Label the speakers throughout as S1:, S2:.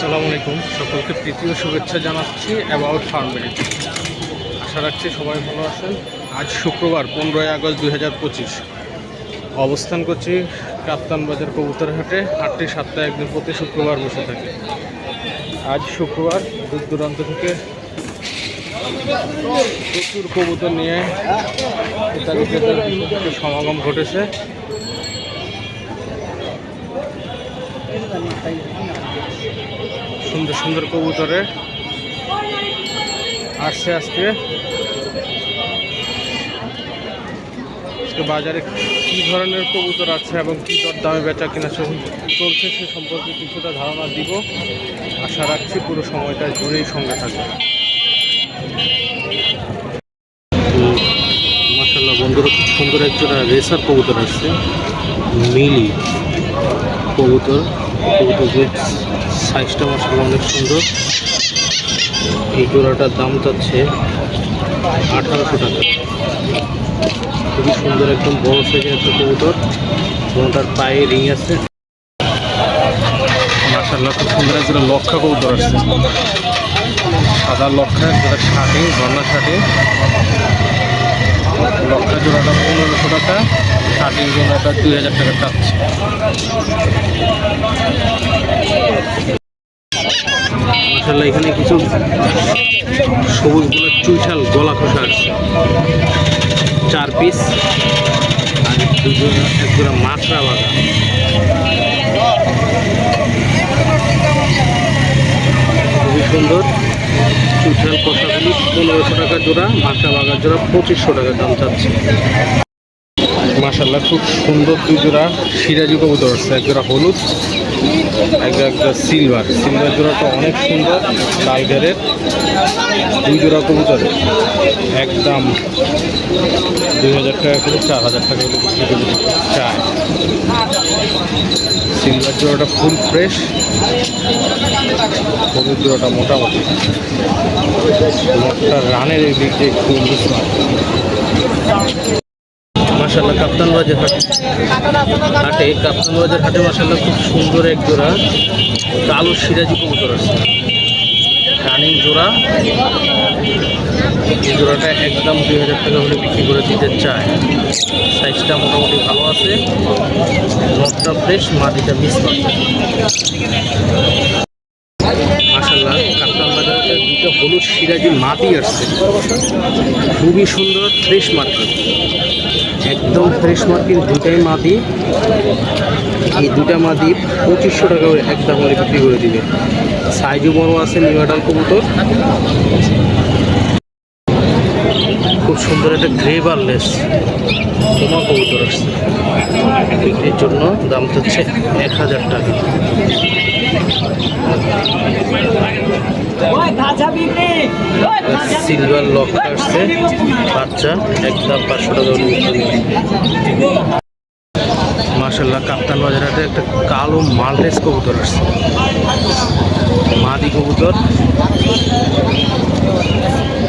S1: আসসালামু আলাইকুম। সকলকে তৃতীয় শুভেচ্ছা জানাচ্ছি অ্যাবাউট ফার্মেরি আশা রাখছি সবাই ভালো আছেন। আজ শুক্রবার, পনেরোই আগস্ট দুই হাজার পঁচিশ। অবস্থান করছি কাপ্তান বাজার কবুতরহাটে হাটটি সপ্তাহে একদিন প্রতি শুক্রবার বসে থাকে। আজ শুক্রবার, দূর দূরান্ত থেকে প্রচুর কবুতর নিয়ে সমাগম ঘটেছে। সুন্দর সুন্দর কবুতরে আসছে আজকে। আজকে বাজারে কি ধরনের কবুতর আছে এবং কি দর দামে বেচা কিনা চলছে সে সম্পর্কে কিছুটা ধারণা দিব। আশা রাখছি পুরো সময়টা জুড়েই সঙ্গে থাকবে। মাসাল্লাহ বন্ধুরা, খুব সুন্দর একজোড়া রেসার কবুতর আসছে। মিলি কবুতর কবুতরের সাইজটা মাসাল্লাহ অনেক সুন্দর। এই জোড়াটার দাম চাচ্ছে আঠারোশো টাকা। খুবই সুন্দর একদম বড় সাইজের একটা কবুতর। কোনোটার পায়ে রিং আছে। মাসাল্লাহ খুব সুন্দর একজোড়া লক্ষা কবুতর আসছে সাদা লক্ষা একজোড়া ষাটে ঝর্ণা ষাটে লক্ষা জোড়াটা পনেরোশো টাকা ষাটিং জোড়াটা দুই হাজার টাকা মাসাল্লাহ এখানে কিছু সবুজগুলো চুইঠাল, গলা খসা আছে। চার পিস আর দুজন এক জোড়া মাছরা বাগা খুবই সুন্দর চুইঠাল কষাগুলি, পনেরোশো টাকা জোড়া, মাছরা বাগার জোড়া পঁচিশশো টাকা দাম চাচ্ছে। মাসাল্লাহ খুব সুন্দর দুই জোড়া সিরাজি কবুতর আছে, এক জোড়া হলুদ। এক একটা সিলভার সিলভার জোড়াটা অনেক সুন্দর টাইগারের দুই জোড়া কবুতর একদম দুই হাজার টাকা করে, চার হাজার টাকা করে বিক্রি করে চায় সিলভার জোড়াটা ফুল ফ্রেশ হলুদ জোড়াটা মোটামুটি। একটা রানের এই দিক একটু মাসাল্লাহ কাপ্তান বাজার হাট। হাটে কাপ্তান বাজার হাটে মাসাল্লাহ খুব সুন্দর এক জোড়া কালো সিরাজি কবুতর আছে। রানিং জোড়া। এই জোড়াটা একদম দুই হাজার টাকা হলে বিক্রি করে দিতে চায়। সাইজটা মোটামুটি ভালো আছে। নটটা ফ্রেশ, মাটিটা মিস পাচ্ছে হলুদ সিরাজি মাটি আসছে খুবই সুন্দর, ফ্রেশ মার্কেট একদম ফ্রেশ মার্কেট দুটাই মাটি এই দুটা মাটি পঁচিশশো টাকা করে একদম করে বিক্রি করে দিবে। সাইজও বড় আছে নিউডাল কবুতর। খুব সুন্দর একটা গ্রে বারলেস তোমা কবুতর আসছে। বিক্রির জন্য দাম হচ্ছে এক হাজার টাকা। সিলভার লক আসছে। বাচ্চা একদম পাঁচশো টাকা। মার্শাল্লাহ কাপ্তান বাজারাতে একটা কালো মালটেস কবুতর আসছে। মাদি কবুতর।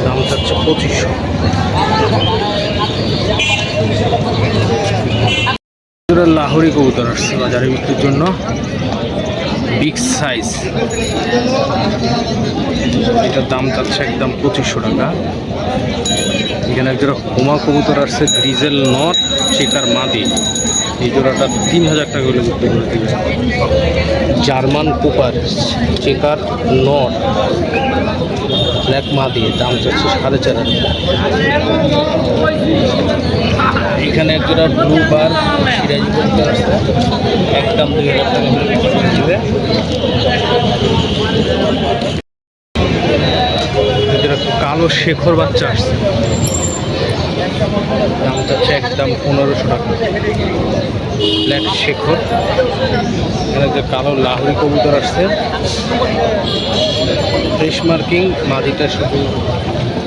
S1: দাম চাচ্ছে পঁচিশশো। লাহোরি কবুতর আসছে বাজারে বিক্রির জন্য। বিগ সাইজ এটার দাম চাচ্ছে একদম পঁচিশশো টাকা। এখানে একজোড়া হোমা কবুতর আসছে গ্রিজেল নট চেকার মাদি। এই জোড়াটা তিন হাজার টাকা করে বিক্রি করে দিবে। German cooper, checker not black মাদি, দাম চাচ্ছে সাড়ে চার এখানে একজোড়া ব্লু বার সিরাজি একদম দুই হাজার টাকা করে বিক্রি করে দিবে যেটা কালো শেখর বাচ্চা আসছে। দাম চাচ্ছে একদম পনেরোশো টাকা। ব্ল্যাক শেখর। এখানে যে কালো লাহরি কবুতর আসছে। ফ্রেশ মার্কিং মাদিটা শুধু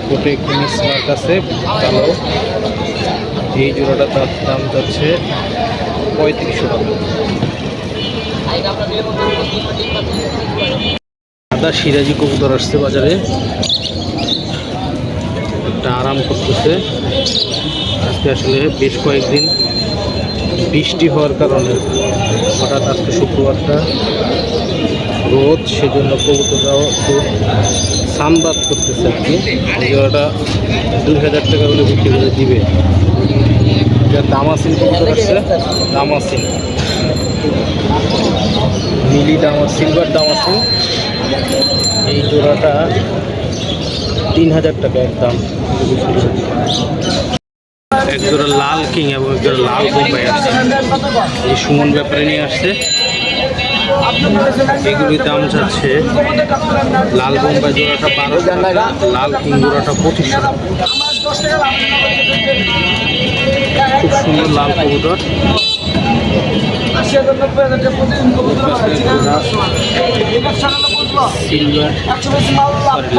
S1: কোটে একটু মিস মার্ক আছে, কালো। এই জোড়াটা তার দাম যাচ্ছে পঁয়ত্রিশশো টাকা। সাদা সিরাজি কবুতর আসছে বাজারে। একটা আরাম করতেছে। আজকে আসলে বেশ কয়েকদিন বৃষ্টি হওয়ার কারণে হঠাৎ আজকে শুক্রবারটা রোদ, সেজন্য কবুতরটাও একটু সানবাদ করতেছে আর কি। জোড়াটা দুই হাজার টাকা হলে বিক্রি করে দিবে। দামাসিন কবুতর আসছে। দামাসিন। মিলি দামা সিলভার দামাসিন। এই জোড়াটা তিন হাজার টাকা একদম এক জোড়া লাল কিং এবং এক জোড়া লাল বোম্বাই আসছে এই সুমন ব্যাপারে নিয়ে আসছে। এগুলির দাম যাচ্ছে লাল বোম্বাই জোড়াটা বারো টাকা লাল কিং জোড়াটা পঁচিশশো খুব সুন্দর লাল কবুতর।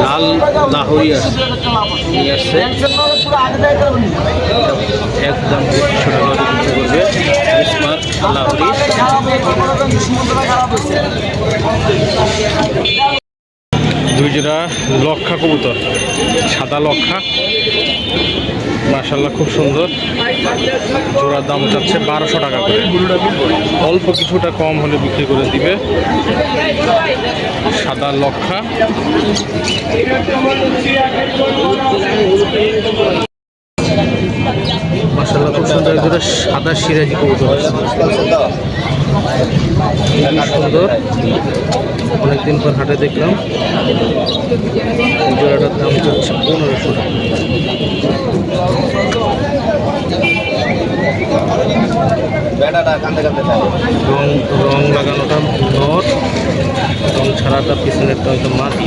S1: লাল লাহোরি আছে। একদম স্মার্ট লাহোরি। জোড়া লক্ষা কবুতর, সাদা লক্ষা। মার্শাল্লাহ খুব সুন্দর। জোড়ার দাম যাচ্ছে বারোশো টাকা করে। অল্প কিছুটা কম হলে বিক্রি করে দিবে। সাদা লক্ষা। মার্শাল্লাহ খুব সুন্দর জোড়া সাদা সিরাজি কবুতর সুন্দর। অনেকদিন পর হাটে দেখলাম। জোড়াটার দাম যাচ্ছে পনেরোশো। টাকা রং রং লাগানোটা নর রং ছাড়াটা পিছনেরটা হয়তো মাটি।